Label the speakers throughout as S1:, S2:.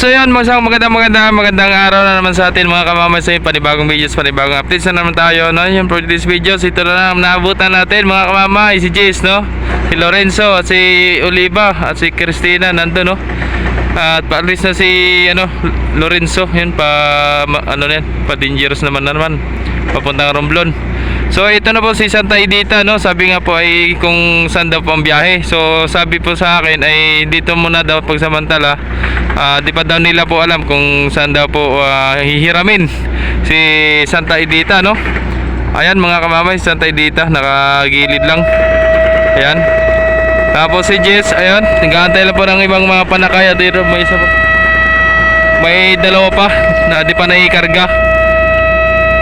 S1: so yun, masang magandang magandang magandang araw na naman sa atin mga kamamay sa panibagong videos, panibagong updates na naman tayo, no? Yun, for this videos, ito na lang naabutan natin mga kamamay, si Jace, no? Si Lorenzo, at si Oliva, at si Christina, nandun, no? At paalis na si, ano, Lorenzo, yun, pa, ano na yan, pa dangerous naman na naman, papuntang Romblon. So ito na po si Santa Edita no, sabi nga po ay kung saan daw po ang biyahe. So sabi po sa akin ay dito muna daw pagsamantala. Ah, di pa daw nila po alam kung saan daw po ah, hihiramin si Santa Edita no. Ayan mga kamamay, Santa Edita nakagilid lang. Ayan. Tapos si Jess, ayun, nag-aantay lang po ng ibang mga panakaya dito. May isa pa. May dalawa pa na di pa naikarga.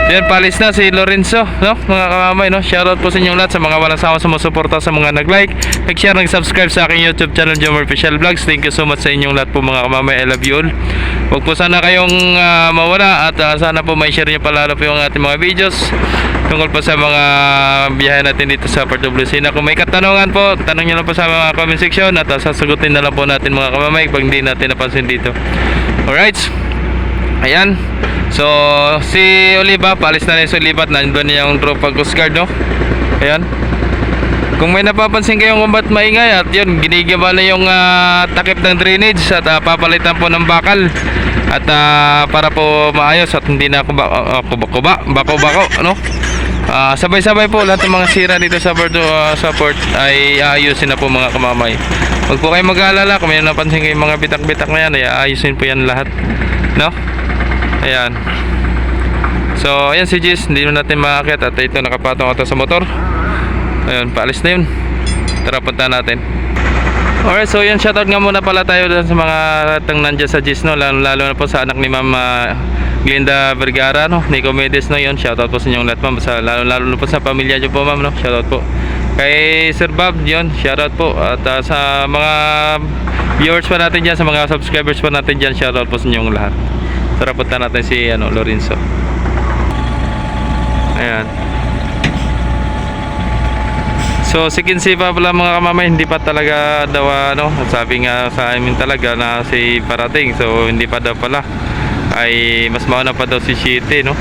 S1: Yan, palis na si Lorenzo, no? Mga kamamay, no? Shoutout po sa inyong lahat sa mga walang sawa sumusuporta sa mga nag-like, nag-share, nag-subscribe sa aking YouTube channel, Jomar Official Vlogs. Thank you so much sa inyong lahat po mga kamamay. I love you all. Huwag po sana kayong ah, mawala at ah, sana po may share nyo palalo po yung ating mga videos tungkol po sa mga biyahe natin dito sa Puerto Blusina. Kung may katanungan po, tanong nyo lang po sa mga comment section at ah, sasagutin na lang po natin mga kamamay pag hindi natin napansin dito. Alright? Ayan. So, si Oliva, paalis na rin si Oliva at nandun yung tropa Coast Guard, no? Ayan. Kung may napapansin kayong kung ba't maingay at yun, ginigaba na yung ah, takip ng drainage at ah, papalitan po ng bakal at ah, para po maayos at hindi na ako ba, uh, kuba, bako bako ano Ah, sabay-sabay po lahat ng mga sira dito sa port, ah, sa ay aayusin na po mga kamamay huwag po kayo mag-aalala kung may napansin kayong mga bitak-bitak na yan ay aayusin po yan lahat no Ayan. So, ayan si Jis. Hindi na natin makakit. At ito, nakapatong ito sa motor. Ayan, paalis na yun. Tara, punta natin. Alright, so yun, shoutout nga muna pala tayo sa mga tang nandiyan sa Jis, no? Lalo, lalo na po sa anak ni Ma'am ah, Glinda Vergara, no? Nico Medes, no? Yun, shoutout po sa inyong lahat, ma'am. Lalo, lalo na po sa pamilya niyo po, ma'am, no? Shoutout po. Kay Sir Bob, yun, shoutout po. At ah, sa mga viewers pa natin dyan, sa mga subscribers pa natin dyan, shoutout po sa inyong lahat. Tara punta natin si ano, Lorenzo. Ayan. So si Kinsey pa pala mga kamamay hindi pa talaga daw ano sabi nga sa amin talaga na si parating. So hindi pa daw pala. Ay mas mauna pa daw si City no?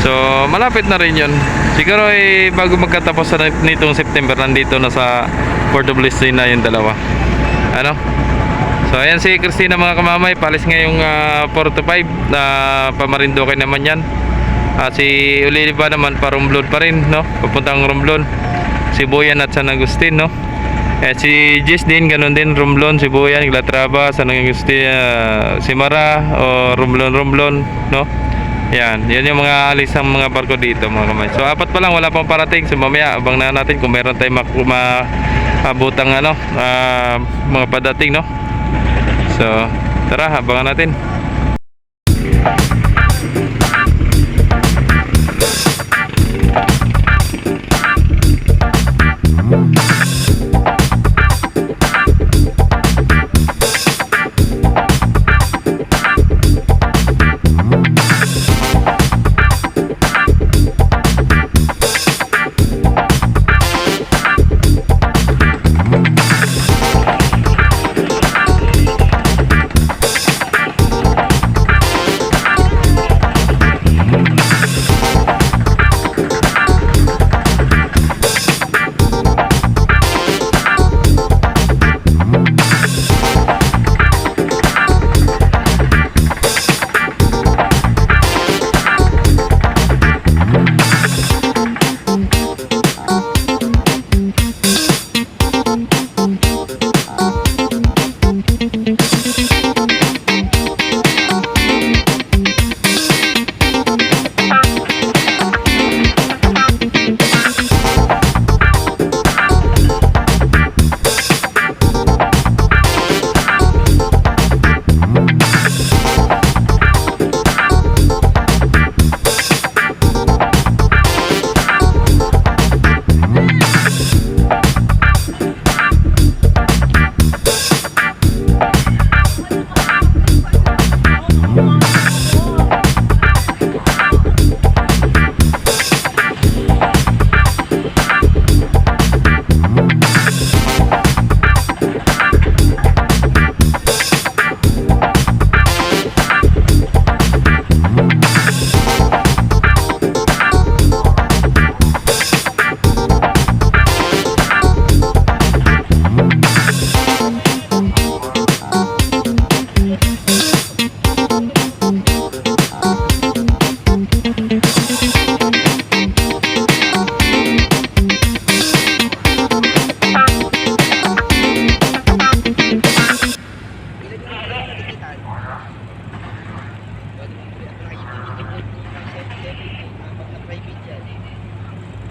S1: So malapit na rin yun. Siguro ay bago magkatapos na nitong September nandito na sa Puerto Bliss na yung dalawa. Ano So ayan si Christina mga kamamay, palis ngayong uh, 4 to 5 na pamarindoke naman yan. At si Oliva naman pa Romblon pa rin, no? Papuntang Romblon. Si Boyan at San Agustin, no? Eh si Jess din ganun din Romblon, si Boyan, Glatraba, San Agustin, ah, si Mara o Romblon Romblon, no? Yan, yan yung mga alis ng mga barko dito mga kamay. So apat pa lang, wala pang parating. So mamaya, abang na natin kung meron tayong mak- maabutang ano, ah, mga padating, no? So, tara, abangan natin.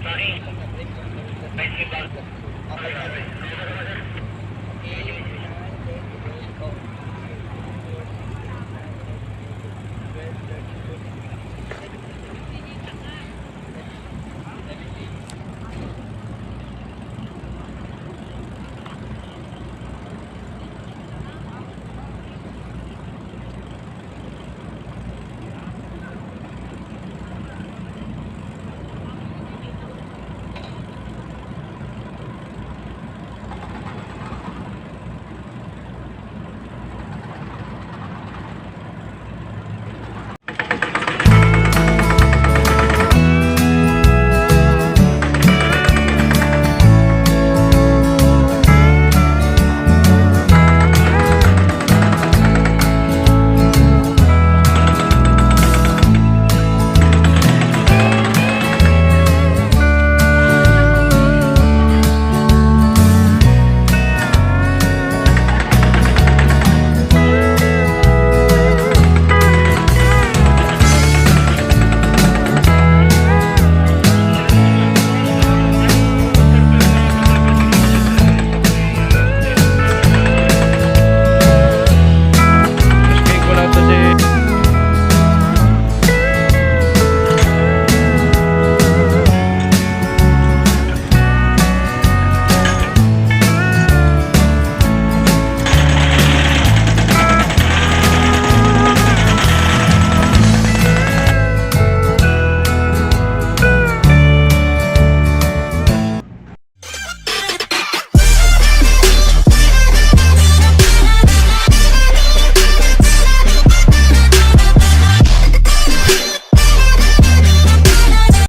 S1: Thank you.